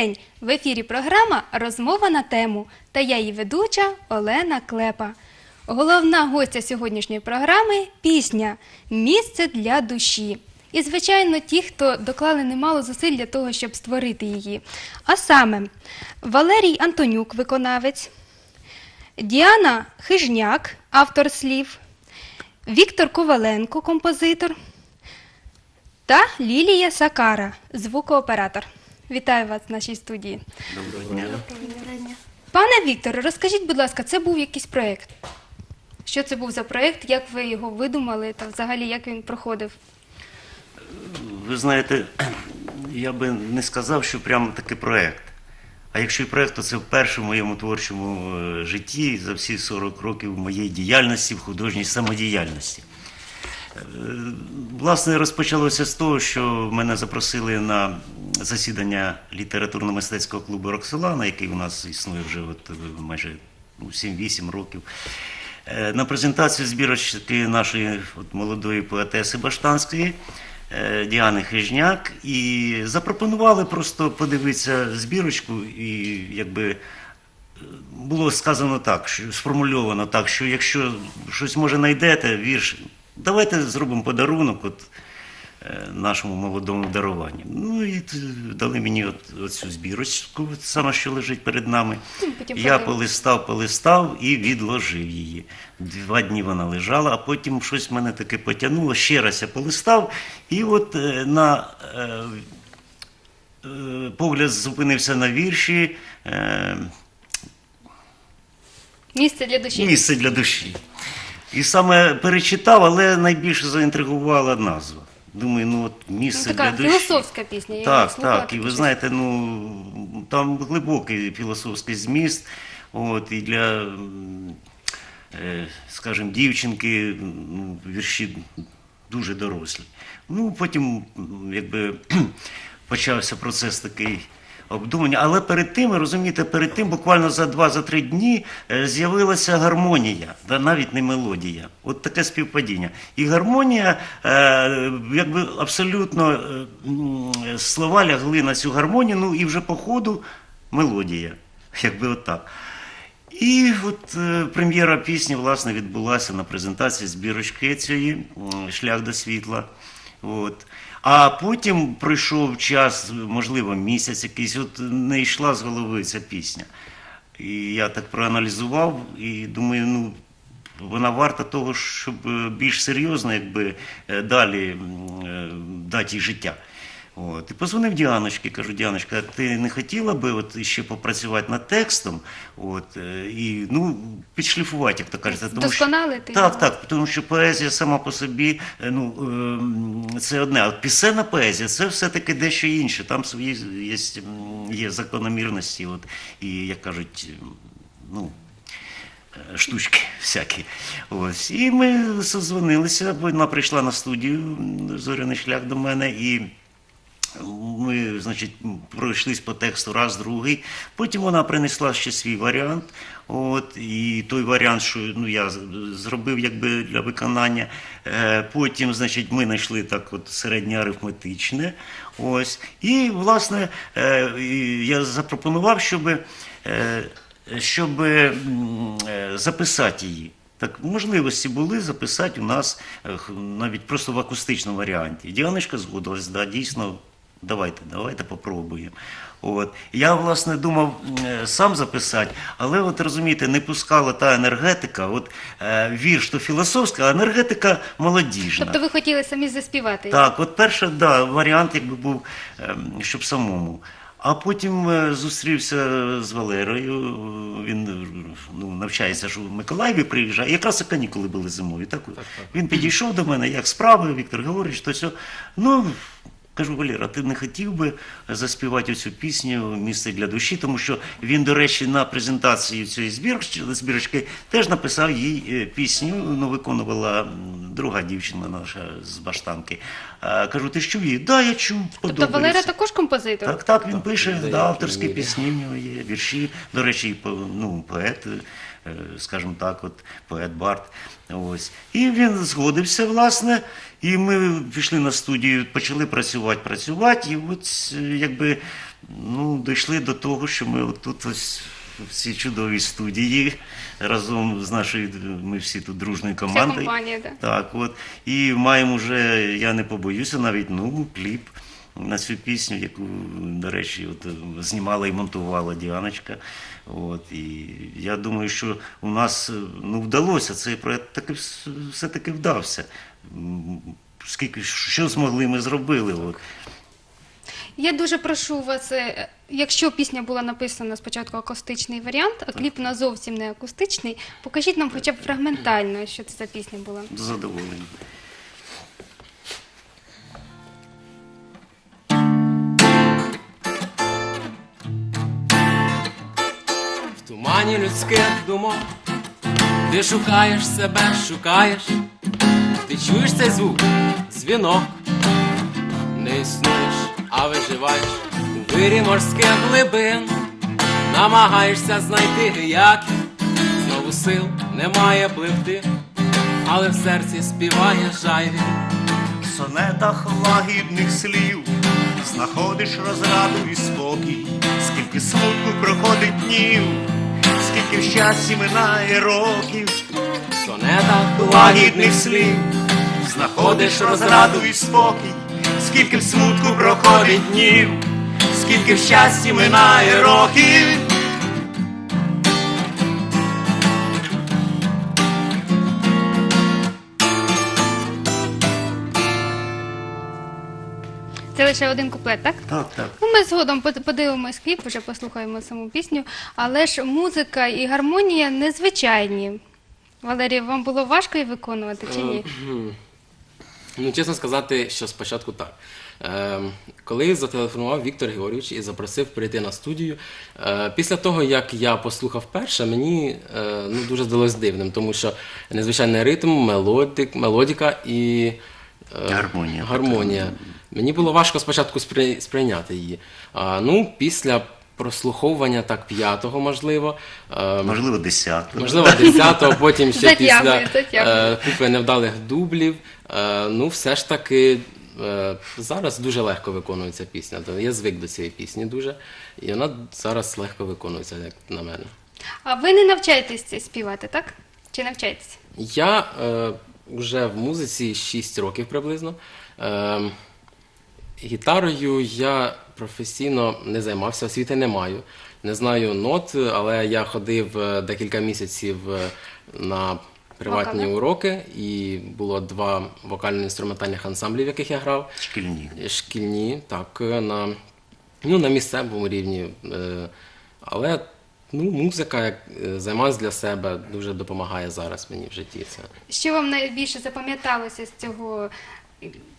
День! В ефірі програма Розмова на тему та я її ведуча Олена Клепа. Головна гостя сьогоднішньої програми пісня Місце для душі. І, звичайно, ті, хто доклали немало зусиль для того, щоб створити її. А саме Валерій Антонюк, виконавець, Діана Хижняк, автор слів, Віктор Коваленко, композитор, та Лілія Сакара, звукооператор. Вітаю вас в нашій студії. Доброго дня. Пане Вікторе, розкажіть, будь ласка, це був якийсь проєкт? Що це був за проєкт? Як ви його видумали та взагалі як він проходив? Ви знаєте, я би не сказав, що прямо такий проєкт. А якщо і проєкт, то це вперше в моєму творчому е, житті за всі 40 років моєї діяльності в художній самодіяльності. Е, Власне, розпочалося з того, що мене запросили на засідання літературно-мистецького клубу Роксолана, який у нас існує вже от е, майже ну, 7-8 років. Е, На презентацію збірочки нашої от молодої поетеси Баштанської е, Діани Хижняк і запропонували просто подивитися збірочку і якби було сказано так, що сформульовано так, що якщо щось може знайдете, вірш, давайте зробимо подарунок от, нашому молодому даруванню. Ну і дали мені от, оцю збірочку, саме що лежить перед нами. Потім Я подивимось. полистав, полистав і відложив її. Два дні вона лежала, а потім щось мене таке потягнуло. Ще раз я полистав, і от е, на е, е, погляд зупинився на вірші. Е, Місце для душі. Місце для душі. І саме перечитав, але найбільше заінтригувала назва. Думаю, ну от Ну, місце така для душі. філософська пісня. я її Так, слухала, так. І таке ви щось. знаєте, ну там глибокий філософський зміст. От, і для, м, е, скажімо, дівчинки ну, вірші дуже дорослі. Ну, потім, м, якби почався процес такий. Обдумання, але перед тим, розумієте, перед тим, буквально за два-за три дні е, з'явилася гармонія, навіть не мелодія. От таке співпадіння. І гармонія, е, якби абсолютно е, слова лягли на цю гармонію, ну і вже по ходу мелодія. Якби отак. І от е, прем'єра пісні власне відбулася на презентації збірочки цієї Шлях до світла. От. А потім пройшов час, можливо, місяць якийсь, от не йшла з голови ця пісня. І я так проаналізував і думаю, ну. Вона варта того, щоб е, більш серйозно якби, е, далі е, дати життя. От. І позвонив Діаночці, кажу, Діаночка, ти не хотіла би от ще попрацювати над текстом, от, е, і ну, підшліфувати, як то кажете. Тому що, Вдосконалити так, його. так, тому що поезія сама по собі, е, ну, е, це одне, а пісенна поезія це все-таки дещо інше. Там свої є, є закономірності, от, і, як кажуть, ну, е, штучки всякі. Ось. І ми созвонилися, вона прийшла на студію Зоряний шлях до мене і. Ми, значить, пройшлись по тексту раз, другий. Потім вона принесла ще свій варіант. От, і той варіант, що ну, я зробив якби для виконання. Е, потім, значить, ми знайшли так от середнє. Ось. І, власне, е, я запропонував, щоб, е, щоб записати її. Так, можливості були записати у нас навіть просто в акустичному варіанті. Діаночка згодилась, да, дійсно, давайте, давайте попробуємо. От. Я, власне, думав е, сам записати, але от розумієте, не пускала та енергетика. От е, вірш то філософська, а енергетика молодіжна. Тобто ви хотіли самі заспівати? Так, от перший да, варіант якби був, ем, щоб самому. А потім е, зустрівся з Валерою. Він е, ну, навчається ж у Миколаєві, приїжджає. Якраз і канікули були зимові. Так, от. Він підійшов до мене, як справи, Віктор Георгійович, то все. Ну, кажу, Валера, ти не хотів би заспівати цю пісню Місце для душі, тому що він, до речі, на презентації цієї збірочки, збірочки теж написав їй е, пісню, ну, виконувала друга дівчина наша з Баштанки. Кажу, ти ж чув її? Да, я чув. Тобто. Валера також композитор? Так, так, він пише да, авторські пісні, в нього є вірші. До речі, ну, поет, скажімо так, от, поет Барт. Ось. І він згодився, власне, і ми пішли на студію, почали працювати, працювати, і от е, якби ну, дійшли до того, що ми от тут ось в цій чудовій студії разом з нашою, ми всі тут дружною Вся командою. компанія, да. Так, от. І маємо вже, я не побоюся, навіть ну, кліп на цю пісню, яку, до речі, от, знімала і монтувала Діаночка. От, і я думаю, що у нас ну, вдалося, цей проект таки все-таки вдався. Скільки, що змогли, ми зробили. От. Я дуже прошу вас, е, якщо пісня була написана спочатку акустичний варіант, а кліп на зовсім не акустичний, покажіть нам хоча б фрагментально, що це за пісня була. З тумані людських думок. Ти шукаєш себе, шукаєш, ти чуєш цей звук, дзвінок, не існуєш, а виживаєш у вирі морських глибин, намагаєшся знайти як знову сил немає пливти, але в серці співає жайві. В сонетах лагідних слів. Знаходиш розраду і спокій, скільки смутку проходить днів, скільки в щасті минає років, В сонетах лагідних слів. Знаходиш розраду і спокій, скільки в смутку проходить днів, скільки в щасті минає років. Це лише один куплет, так? Так, так. Ну, ми згодом под- подивимось кліп, вже послухаємо саму пісню. Але ж музика і гармонія незвичайні. Валерій, вам було важко її виконувати чи ні? Ну, чесно сказати, що спочатку так. Е, коли зателефонував Віктор Георгійович і запросив прийти на студію, е, після того, як я послухав перше, мені е, ну, дуже здалось дивним, тому що незвичайний ритм, мелодик, мелодіка і е, Гармонія. гармонія. Мені було важко спочатку сприйняти її. А, ну, після прослуховування так п'ятого, можливо. е, Можливо, десятку. Можливо, 10-го, потім ще Затягує, після затягує. е, купи невдалих дублів. Е, ну, все ж таки, е, зараз дуже легко виконується пісня. То Я звик до цієї пісні дуже. І вона зараз легко виконується, як на мене. А ви не навчаєтесь співати, так? Чи навчаєтесь? Я е, вже в музиці 6 років приблизно. Е, гітарою я професійно не займався, освіти не маю. Не знаю нот, але я ходив е, декілька місяців е, на приватні Вокали? уроки, і було два вокально-інструментальних ансамблів, в яких я грав. Шкільні. Шкільні, так, е, на, ну, на місцевому рівні. е, Але ну, музика як е, для себе, дуже допомагає зараз мені в житті. Це. Що вам найбільше запам'яталося з цього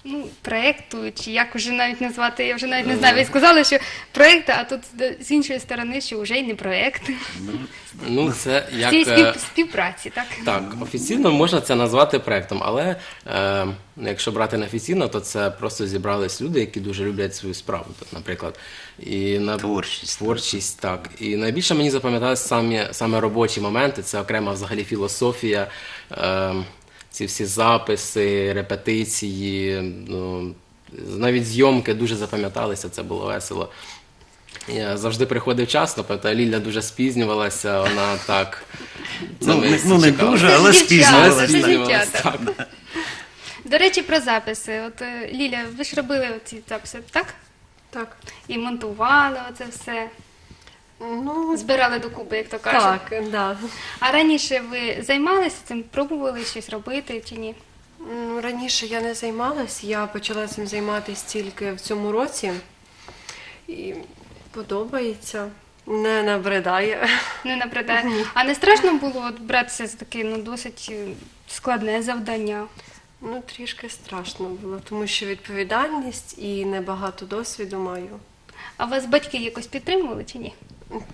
ну, проєкту, чи як вже навіть назвати, я вже навіть не знаю. Ви сказали, що проєкт, а тут з- іншої сторони, що вже й не проєкт. Ну, це як. цієї е, спів, співпраці, так? Так, офіційно можна це назвати проектом, але е, якщо брати неофіційно, то це просто зібрались люди, які дуже люблять свою справу, тут, наприклад. І на Творчість. Творчість, так. І найбільше мені запам'яталися самі, саме робочі моменти, це окрема взагалі філософія, е, ці всі записи, репетиції, ну, навіть зйомки дуже запам'яталися, це було весело. Я завжди приходив вчасно, тобто Ліля дуже спізнювалася, вона так. це Ну, ми не, ну, не чекали. дуже, але дівчата, спізнювалася. це Спізнювалась, дівчата. так. До речі, про записи. От е, Ліля, ви ж робили ці записи, так? Так. І монтували оце все, Ну, збирали докупи, як то кажуть. так, да. А раніше ви займалися цим, пробували щось робити чи ні? М, Раніше я не займалась, я почала цим займатися тільки в цьому році. І подобається, не набридає. Не напридає. А не страшно було от братися за таке ну, досить е, складне завдання? Ну, трішки страшно було, тому що відповідальність і небагато досвіду маю. А вас батьки якось підтримували чи ні?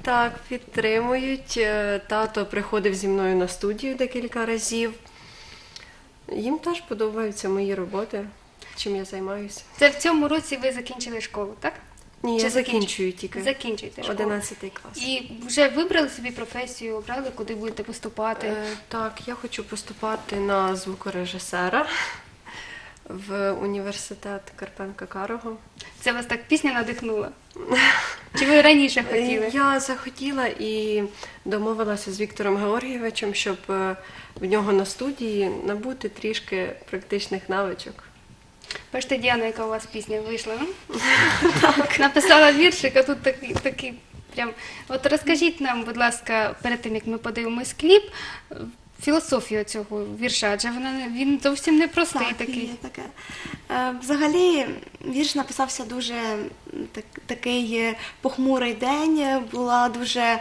Так, підтримують. Е, Тато приходив зі мною на студію декілька разів. Їм теж подобаються мої роботи, чим я займаюся. Це в цьому році ви закінчили школу, так? Ні, Чи я закінчую тільки Закінчуєте школу. 11 клас. І вже вибрали собі професію, обрали, куди будете поступати. Е, Так, я хочу поступати на звукорежисера. в університет Карпенка Карого. Це вас так пісня надихнула? Чи ви раніше хотіли? Я захотіла і домовилася з Віктором Георгійовичем, щоб е, в нього на студії набути трішки практичних навичок. Бачите, Діана, яка у вас пісня вийшла? Написала віршик, а тут такий, такий прям. От розкажіть нам, будь ласка, перед тим як ми подивимось кліп, філософію цього вірша, адже вона він зовсім не простий Так, такий. є таке. Е, Взагалі, вірш написався дуже так, такий е, похмурий день, е, була дуже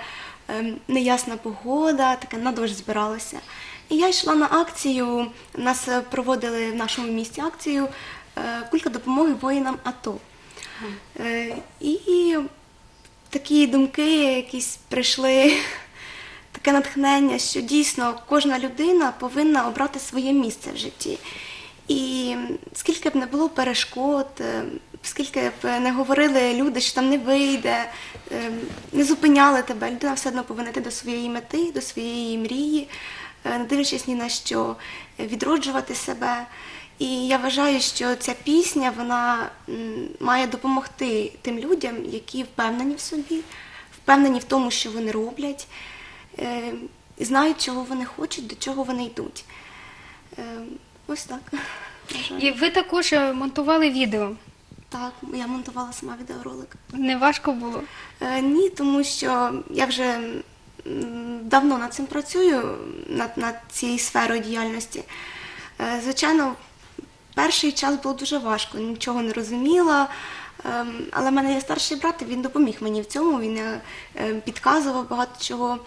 ем, неясна погода, таке на дощ збиралося. І я йшла на акцію, нас проводили в нашому місті акцію е, Кулька допомоги воїнам АТО. Е, І такі думки якісь прийшли, таке натхнення, що дійсно кожна людина повинна обрати своє місце в житті. І скільки б не було перешкод, е, скільки б не говорили люди, що там не вийде, е, не зупиняли тебе, людина все одно повинна йти до своєї мети, до своєї мрії, е, не дивлячись ні на що, відроджувати себе. І я вважаю, що ця пісня вона має допомогти тим людям, які впевнені в собі, впевнені в тому, що вони роблять, знають, чого вони хочуть, до чого вони йдуть. Е, Ось так. І ви також е, монтували відео. Так, я монтувала сама відеоролик. Не важко було. Е, ні, тому що я вже давно над цим працюю, над, над цією сферою діяльності. Е, звичайно, перший час було дуже важко, нічого не розуміла. Ем, Але в мене є старший брат, і він допоміг мені в цьому, він е, е, підказував багато чого.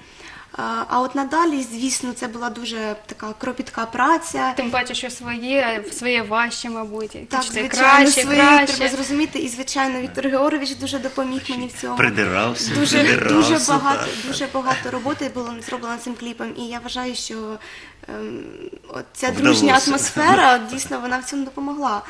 А от надалі, звісно, це була дуже така кропітка праця. Тим паче, що своє, своє важче, мабуть. Так, звичайно, краще, свої краще. треба зрозуміти. І звичайно, Віктор Георгійович дуже допоміг мені в цьому. Придирався, Дуже, придирався. дуже багато, так. дуже багато роботи було зроблено цим кліпом, і я вважаю, що ем, от ця Вдалося. дружня атмосфера дійсно вона в цьому допомогла.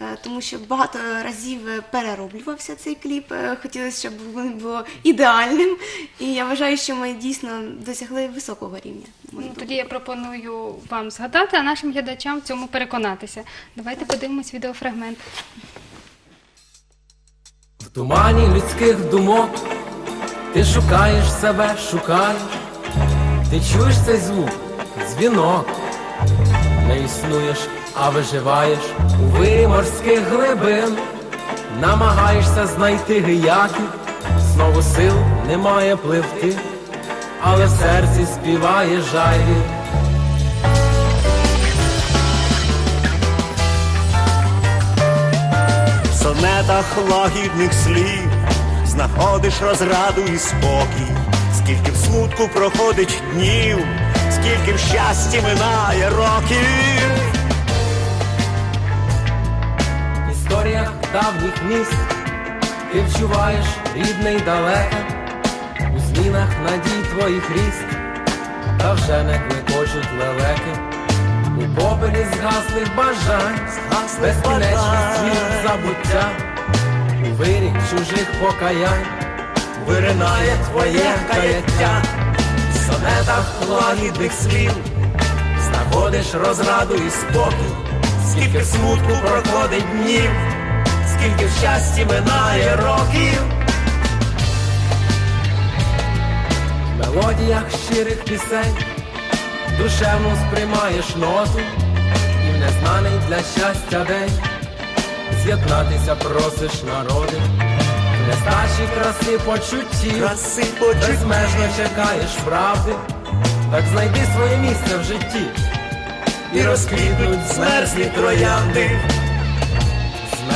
Е, Тому що багато разів е, перероблювався цей кліп. е, Хотілося, щоб він був ідеальним. І я вважаю, що ми дійсно досягли високого рівня. Ну, тоді я пропоную вам згадати, а нашим глядачам в цьому переконатися. Давайте подивимось відеофрагмент. В тумані людських думок ти шукаєш себе, шукаєш, ти чуєш цей звук, дзвінок, не існуєш, а виживаєш у вирі морських глибин, намагаєшся знайти гияків, знову сил немає пливти, але в серці співає жайвір. В сонетах лагідних слів знаходиш розраду і спокій, скільки в смутку проходить днів, скільки в щасті минає років. Історіях давніх міст. Ти вчуваєш рідне й далеке, у змінах надій твоїх ріст, та вже не клекочуть лелеки, у попелі згаслих бажань, Згаслих безкінечний світ забуття, у вирі чужих покаянь, виринає твоє каяття, В сонетах лагідних слів. Знаходиш розраду і спокій. скільки смутку проходить днів, скільки в щасті минає років. В мелодіях щирих пісень душевно сприймаєш ноту і в незнаний для щастя день з'єднатися просиш народи, в нестачі краси почуттів, Краси почуттів. безмежно чекаєш правди, так знайди своє місце в житті І розквітнуть змерзлі троянди.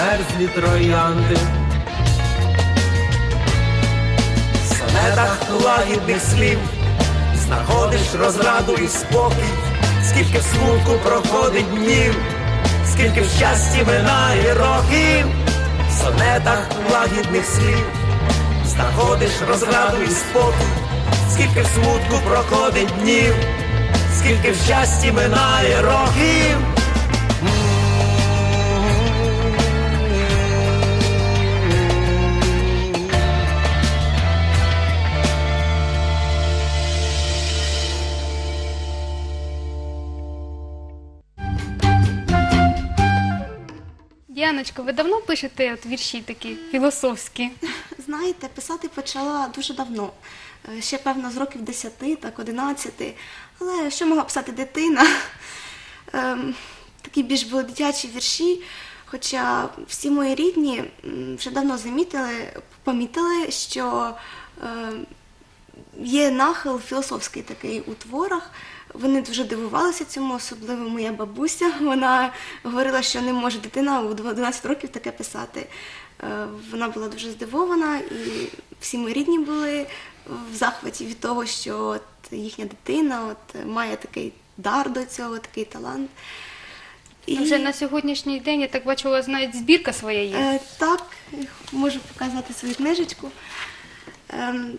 Змерзлі троянди. В сонетах лагідних слів. Знаходиш розраду і спокій, скільки в смутку проходить днів, скільки в щасті минає років, в сонетах лагідних слів. Знаходиш розраду і спокій, скільки в смутку проходить днів, скільки в щасті минає років. Оленочко, ви давно пишете вірші такі філософські? Знаєте, писати почала дуже давно. Е, Ще, певно, з років 10, так, 11. Але що могла писати дитина? Ем, Такі більш були дитячі вірші. Хоча всі мої рідні вже давно замітили, помітили, що ем, є нахил філософський такий у творах. Вони дуже дивувалися цьому, особливо моя бабуся. Вона говорила, що не може дитина у 12 років таке писати. Е, Вона була дуже здивована, і всі мої рідні були в захваті від того, що от їхня дитина от має такий дар до цього, такий талант. І... Вже на сьогоднішній день я так бачу, у вас навіть збірка своя є. Е, так, можу показати свою книжечку. Ем,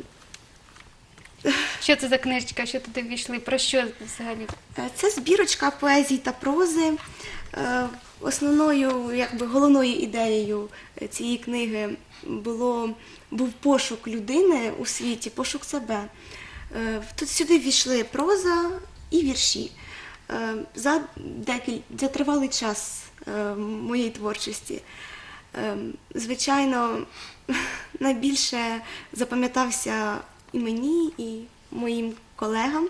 Що це за книжечка? Що туди ввійшли? Про що взагалі? Е, Це збірочка поезії та прози. Е, Основною, якби головною ідеєю е, цієї книги було, був пошук людини у світі, пошук себе. Тут сюди ввійшли проза і вірші. За, декіль, за тривалий час моєї творчості. Звичайно, найбільше запам'ятався і мені, і моїм колегам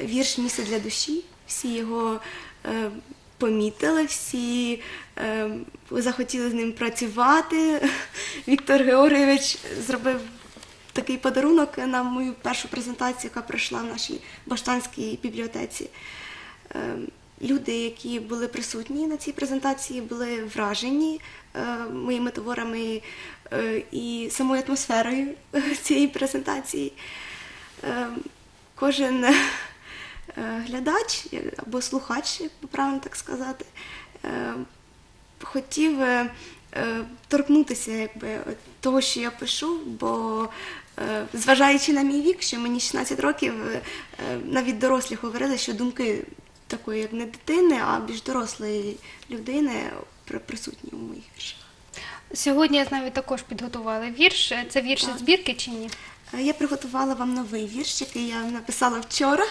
вірш Місце для душі. Всі його е, помітили, всі е, захотіли з ним працювати. Віктор Георгійович зробив такий подарунок на мою першу презентацію, яка пройшла в нашій Баштанській бібліотеці. Е, Люди, які були присутні на цій презентації, були вражені е, моїми творами і самою атмосферою цієї презентації. Е, Кожен е, глядач е, або слухач, як правильно так сказати, е, хотів е, е, торкнутися якби, того, що я пишу, бо е, зважаючи на мій вік, що мені 16 років, е, е, навіть дорослі говорили, що думки такої, як не дитини, а більш дорослої людини при- присутні у моїх віршах. Сьогодні я знаю, ви також підготували вірш. Це вірш із збірки чи ні? Е, Я приготувала вам новий вірш, який я написала вчора,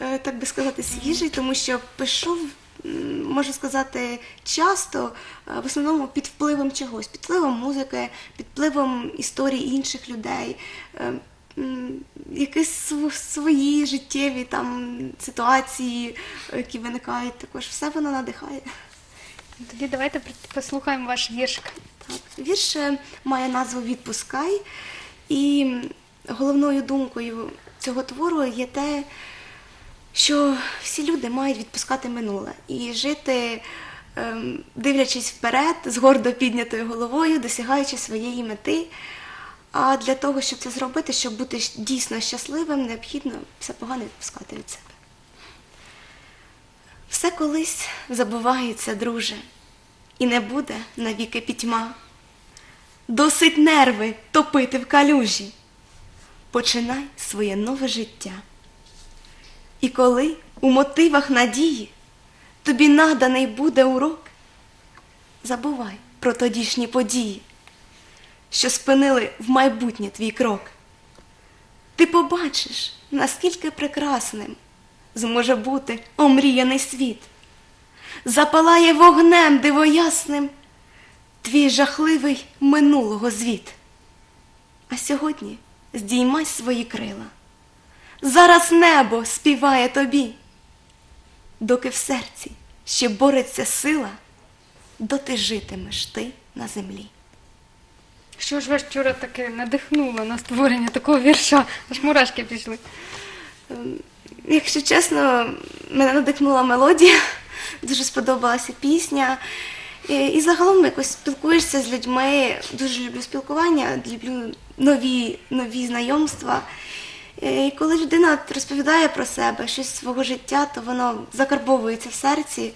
е, так би сказати, свіжий, тому що пишу, м, можу сказати, часто, е, в основному під впливом чогось, під впливом музики, під впливом історії інших людей. е, м, Якісь св- свої життєві там ситуації, е, які виникають, також все воно надихає. Тоді давайте послухаємо ваш віршик. Вірш має назву Відпускай. І головною думкою цього твору є те, що всі люди мають відпускати минуле і жити, ем, дивлячись вперед, з гордо піднятою головою, досягаючи своєї мети. А для того, щоб це зробити, щоб бути дійсно щасливим, необхідно все погане відпускати від себе. Все колись забувається, друже, і не буде навіки пітьма. Досить нерви топити в калюжі. Починай своє нове життя. І коли у мотивах надії тобі наданий буде урок, забувай про тодішні події, що спинили в майбутнє твій крок. Ти побачиш, наскільки прекрасним зможе бути омріяний світ. Запалає вогнем дивоясним твій жахливий минулого звіт. А сьогодні здіймай свої крила. Зараз небо співає тобі, доки в серці ще бореться сила, доти житимеш ти на землі. Що ж вас вчора таке надихнуло на створення такого вірша? Аж мурашки пішли. Ем, Якщо чесно, мене надихнула мелодія, дуже сподобалася пісня. І, і загалом якось спілкуєшся з людьми, дуже люблю спілкування, люблю нові, нові знайомства. Е, І коли людина розповідає про себе, щось свого життя, то воно закарбовується в серці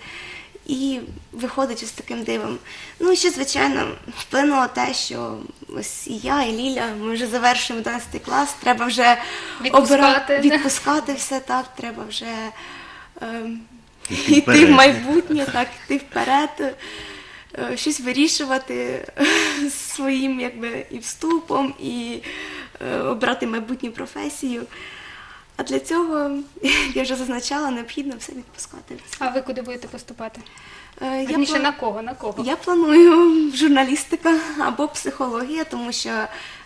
і виходить ось таким дивом. Ну і ще, звичайно, вплинуло те, що ось і я, і Ліля, ми вже завершуємо 11 клас, треба вже Відпускати. відпускати все так, треба вже Йти йти в майбутнє, так, йти вперед, е, щось вирішувати своїм якби, і вступом, і е, обрати майбутню професію. А для цього, я вже зазначала, необхідно все відпускати. А ви куди будете поступати? Я Верніше, пла- на кого? На кого? Я планую журналістика або психологія, тому що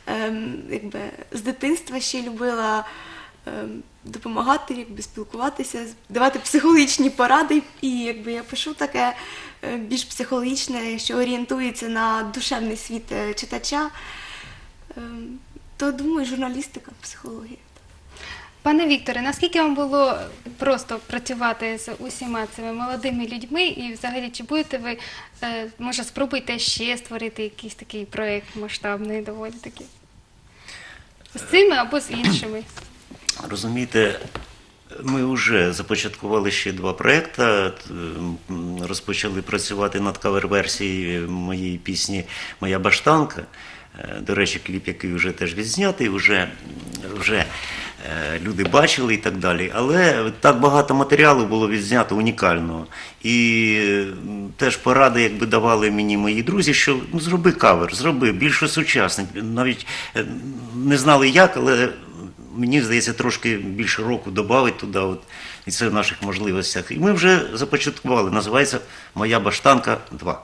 ем, якби, з дитинства ще любила ем, допомагати, якби, спілкуватися, давати психологічні поради. І якби, я пишу таке е, більш психологічне, що орієнтується на душевний світ е, читача. Ем, то думаю, журналістика, психологія. Пане Вікторе, наскільки вам було просто працювати з усіма цими молодими людьми, і взагалі чи будете ви, е, може, спробуйте ще створити якийсь такий проєкт масштабний, доволі такий? З цими або з іншими? Розумієте, ми вже започаткували ще два проекти. Розпочали працювати над кавер-версією моєї пісні Моя баштанка. Е, До речі, кліп, який вже теж відзнятий, вже, вже е, люди бачили і так далі. Але так багато матеріалу було відзнято унікального. І теж поради, якби давали мені мої друзі, що ну, зроби кавер, зроби більш сучасний. Навіть е, не знали як, але мені здається, трошки більше року додати туди, от, і це в наших можливостях. І ми вже започаткували. Називається Моя баштанка 2.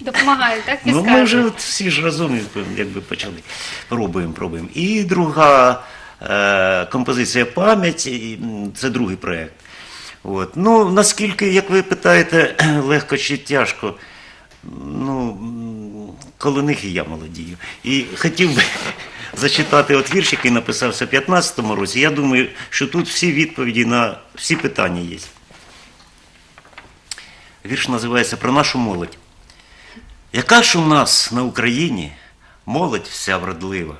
Допомагають, так? Ну, ми вже от всі ж разом якби почали. Пробуємо, пробуємо. І друга е, композиція пам'ять, це другий проєкт. От. Ну, наскільки, як ви питаєте, легко чи тяжко, ну, коло них і я молодію. І хотів би зачитати от вірш, який написався в 15-му році. Я думаю, що тут всі відповіді на всі питання є. Вірш називається Про нашу молодь. Яка ж у нас на Україні молодь вся вродлива,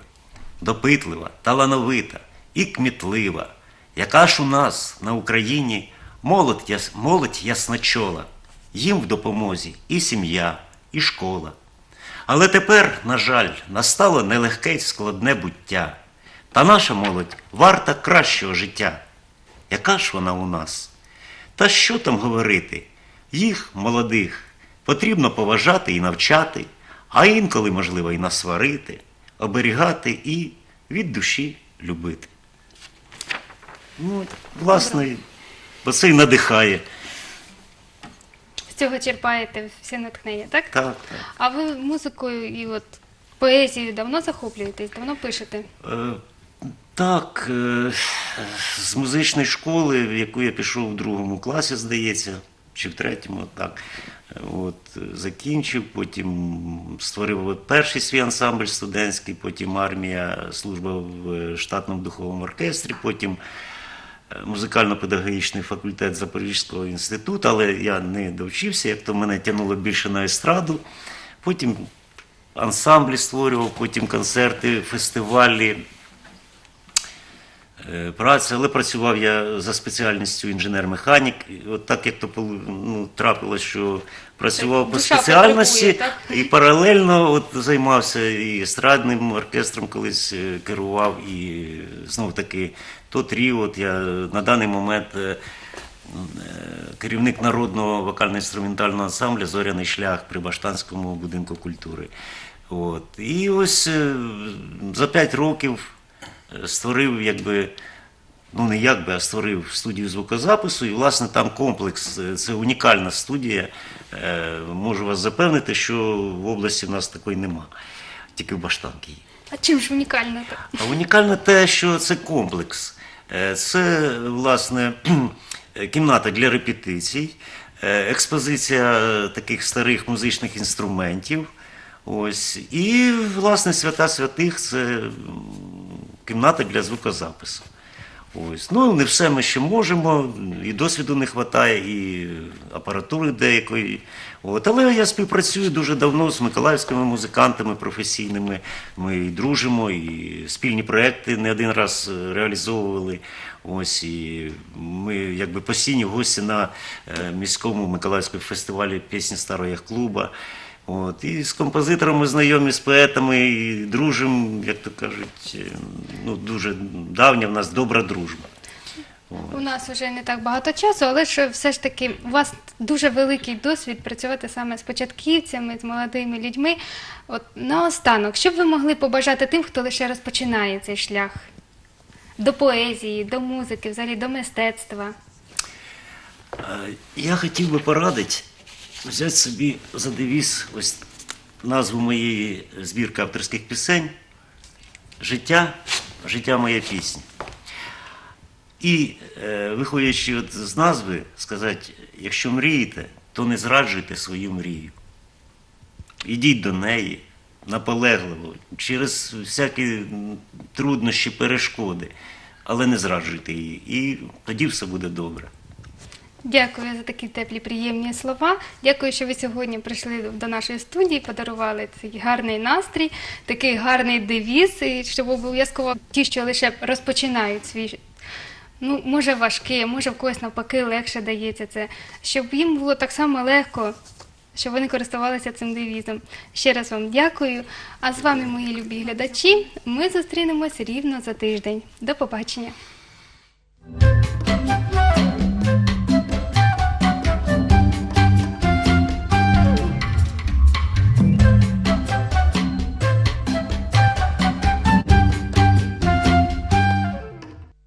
допитлива, талановита і кмітлива. Яка ж у нас на Україні молодь, молодь ясночола, їм в допомозі і сім'я, і школа. Але тепер, на жаль, настало нелегке й складне буття. Та наша молодь варта кращого життя. Яка ж вона у нас? Та що там говорити? Їх, молодих, потрібно поважати і навчати, а інколи, можливо, і насварити, оберігати і від душі любити. Ну, власне, бо це й надихає. Цього черпаєте всі натхнення, так? Так, так. А ви музикою і от поезією давно захоплюєтесь, давно пишете? Е, Так, е, з музичної школи, в яку я пішов в другому класі, здається, чи в третьому, так. От, закінчив, потім створив от перший свій ансамбль студентський, потім армія, служба в е, штатному духовому оркестрі, потім музикально-педагогічний факультет Запорізького інституту, але я не довчився, як то мене тягнуло більше на естраду. Потім ансамблі створював, потім концерти, фестивалі е, праця, але працював я за спеціальністю інженер-механік. От так як то ну, трапилось, що працював Так, по спеціальності потребує, і паралельно от займався і естрадним оркестром, колись е, керував, і знов таки то тріо. От я на даний момент. е, е, Керівник народного вокально-інструментального ансамблю Зоряний шлях при Баштанському будинку культури. От. І ось е, за п'ять років е, створив, якби, ну не якби, а створив студію звукозапису. І, власне, там комплекс, е, це унікальна студія. Е, Можу вас запевнити, що в області в нас такої нема, тільки в Баштанці є. А чим ж унікально так? А унікальне те, що це комплекс. Е, Це, власне, кімната для репетицій, експозиція таких старих музичних інструментів. Ось. І, власне, свята святих це кімната для звукозапису. Ось. Ну, не все ми ще можемо, і досвіду не вистачає, і апаратури деякої. От. Але я співпрацюю дуже давно з миколаївськими музикантами професійними. Ми і дружимо, і спільні проекти не один раз е, реалізовували. Ось і ми якби постійні гості на е, міському Миколаївському фестивалі пісні старого клуба. От, і з композиторами знайомі, з поетами, і дружимо, як то кажуть, е, ну, дуже давня в нас добра дружба. У нас вже не так багато часу, але ж все ж таки у вас дуже великий досвід працювати саме з початківцями, з молодими людьми. От наостанок, що б ви могли побажати тим, хто лише розпочинає цей шлях до поезії, до музики, взагалі до мистецтва? Е, Я хотів би порадити взяти собі за девіз ось назву моєї збірки авторських пісень Життя, життя моя пісня. І е, виходячи от з назви, сказати, якщо мрієте, то не зраджуйте свою мрію. Ідіть до неї наполегливо, через всякі труднощі, перешкоди, але не зраджуйте її. І тоді все буде добре. Дякую за такі теплі, приємні слова. Дякую, що ви сьогодні прийшли до нашої студії, подарували цей гарний настрій, такий гарний девіз, і щоб обов'язково ті, що лише розпочинають свій. Ну, може важке, може в когось навпаки легше дається це, щоб їм було так само легко, щоб вони користувалися цим девізом. Ще раз вам дякую. А з вами, мої любі глядачі, ми зустрінемось рівно за тиждень. До побачення.